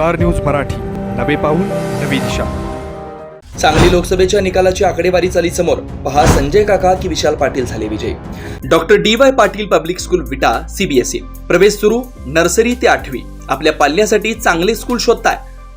Star news Marathi. नवे पाऊल नवी दिशा. सांगली लोकसभेच्या निकालाची आकडेवारी चाली समोर पहा संजय काका की विशाल पाटील झाले विजयी. Doctor D Y Patil public school Vita CBSE प्रवेश सुरू नर्सरी ते आठवी. आपल्या पाल्यासाठी चांगले स्कूल शोधताय.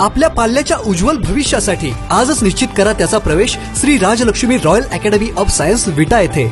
आपल्या पाल्याच्या उज्ज्वल भविष्यासाठी आजच निश्चित करा त्याचा प्रवेश Shri Rajlakshmi royal academy of science Vita येथे.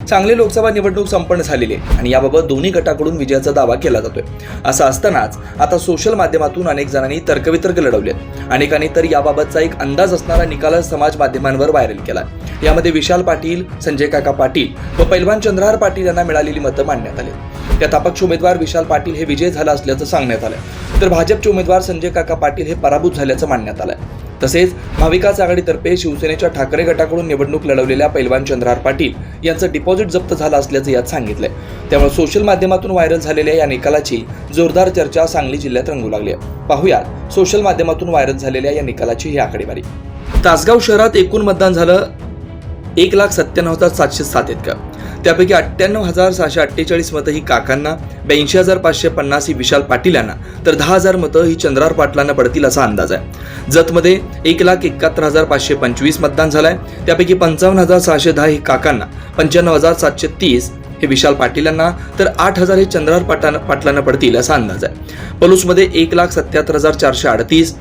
सांगली लोकसभा निवडणूक संपन्न झालेली आहे आणि याबाबत दोन्ही गटाकडून विजयाचा दावा केला जातोय. असं असतानाच आता सोशल माध्यमातून अनेक जणांनी तर्कवितर्क लढवले अनेकांनी तर याबाबतचा एक अंदाज असणारा निकाल समाज माध्यमांवर व्हायरल केला यामध्ये विशाल पाटील संजय काका पाटील व पैलवान चंद्रहार पाटील यांना मिळालेली मतं मांडण्यात आली त्यात अपक्ष उमेदवार विशाल पाटील हे विजय झाला असल्याचं सांगण्यात आलं तर भाजपचे उमेदवार संजय काका पाटील हे पराभूत झाल्याचं मानण्यात आलंय. तसेच महाविकास आघाडीतर्फे शिवसेनेच्या ठाकरे गटाकडून निवडणूक लढवलेल्या पैलवान चंद्रहार पाटील यांचं डिपॉझिट जप्त झालं असल्याचं यात सांगितलंय. त्यामुळे सोशल माध्यमातून व्हायरल झालेल्या या निकालाची जोरदार चर्चा सांगली जिल्ह्यात रंगू लागली आहे. पाहुयात सोशल माध्यमातून व्हायरल झालेल्या या निकालाची ही आकडेवारी. तासगाव शहरात एकूण मतदान झालं एक लाख सत्त्याण्णव हजार सातशे सात इतकं. त्यापैकी अठ्ठ्याण्णव हजार सहाशे अठ्ठेचाळीस मतं ही काकांना ब्याऐंशी हजार पाचशे पन्नास ही विशाल पाटील यांना तर दहा हजार मतं ही चंद्रार पाटलांना पडतील असा अंदाज आहे. जतमध्ये एक लाख एकाहत्तर हजार पाचशे पंचवीस मतदान झालंय. त्यापैकी पंचावन्न हजार सहाशे दहा ही काकांना पंच्याण्णव हजार सातशे तीस हे विशाल पाटील यांना तर आठ हजार हे चंद्रार पाटलांना पाटलांना पडतील असा अंदाज आहे. पलूसमध्ये एक लाख सत्याहत्तर हजार चारशे अडतीस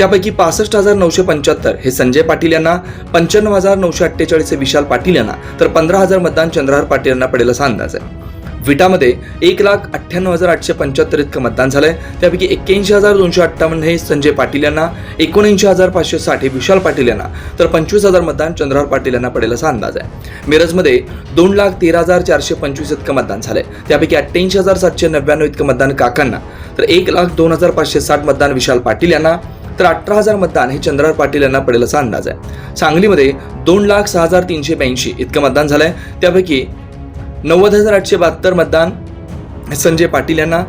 त्यापैकी पासष्ट हजार नऊशे पंच्याहत्तर हे संजय पाटील यांना पंच्याण्णव हजार नऊशे अठ्ठेचाळीस हे विशाल पाटील यांना तर पंधरा हजार मतदान चंद्रहार पाटील यांना पडेल असा अंदाज आहे. विटामध्ये एक लाख अठ्ठ्याण्णव हजार आठशे पंच्याहत्तर इतकं मतदान झालंय. त्यापैकी एक्क्याऐंशी हजार दोनशे अठ्ठावन्न हे संजय पाटील यांना एकोणऐंशी हजार पाचशे साठ हे विशाल पाटील यांना तर पंचवीस हजार मतदान चंद्रहार पाटील यांना पडेल असा अंदाज आहे. मिरजमध्ये दोन लाख तेरा हजार चारशे पंचवीस इतकं मतदान झालंय. त्यापैकी अठ्ठ्याऐंशी हजार सातशे नव्याण्णव इतकं मतदान काकांना तर एक लाख दोन हजार पाचशे साठ मतदान विशाल पाटील यांना तर अठरा हजार मतदान हे चंद्रहार पाटील यांना पडेल असा अंदाज आहे. सांगलीमध्ये दोन लाख सहा हजार तीनशे ब्याऐंशी इतकं मतदान झालंय. त्यापैकी नव्वद हजार आठशे बहात्तर मतदान संजय पाटील यांना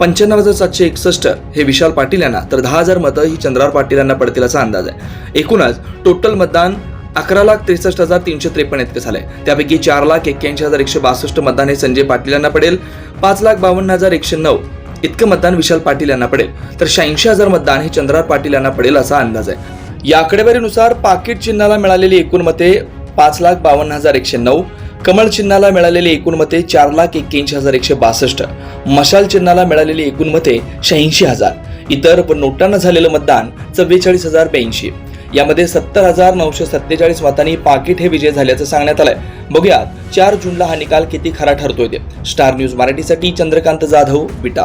पंच्याण्णव हजार सातशे एकसष्ट हे विशाल पाटील यांना तर दहा हजार मतं ही चंद्रहार पाटील यांना पडतील असा अंदाज आहे. एकूणच टोटल मतदान अकरा लाख त्रेसष्ट हजार तीनशे त्रेपन्न इतकं झाले त्यापैकी चार लाख एक्क्याऐंशी हजार एकशे बासष्ट मतदान हे संजय पाटील यांना पडेल. पाच लाख बावन्न हजार एकशे नऊ इतकं मतदान विशाल पाटील यांना पडेल. तर शहाऐंशी हजार मतदान हे चंद्रार पाटील यांना पडेल असा अंदाज आहे. या आकडेवारीनुसार पाकिट चिन्हाला मिळालेली एकूण मते पाच लाख बावन्न हजार एकशे नऊ कमळ चिन्हाला मिळालेली एकूण मते चार लाख एक्क्याऐंशी हजार एकशे बासष्ट मशाल चिन्हाला मिळालेली एकूण मते शहाऐंशी हजार. इतर नोटांना झालेलं मतदान चव्वेचाळीस हजार ब्याऐंशी. यामध्ये सत्तर हजार नऊशे सत्तेचाळीस मतांनी पाकिट हे विजय झाल्याचं सांगण्यात आलंय. बघूया चार जूनला हा निकाल किती खरा ठरतोय ते. स्टार न्यूज मराठीसाठी चंद्रकांत जाधव विटा.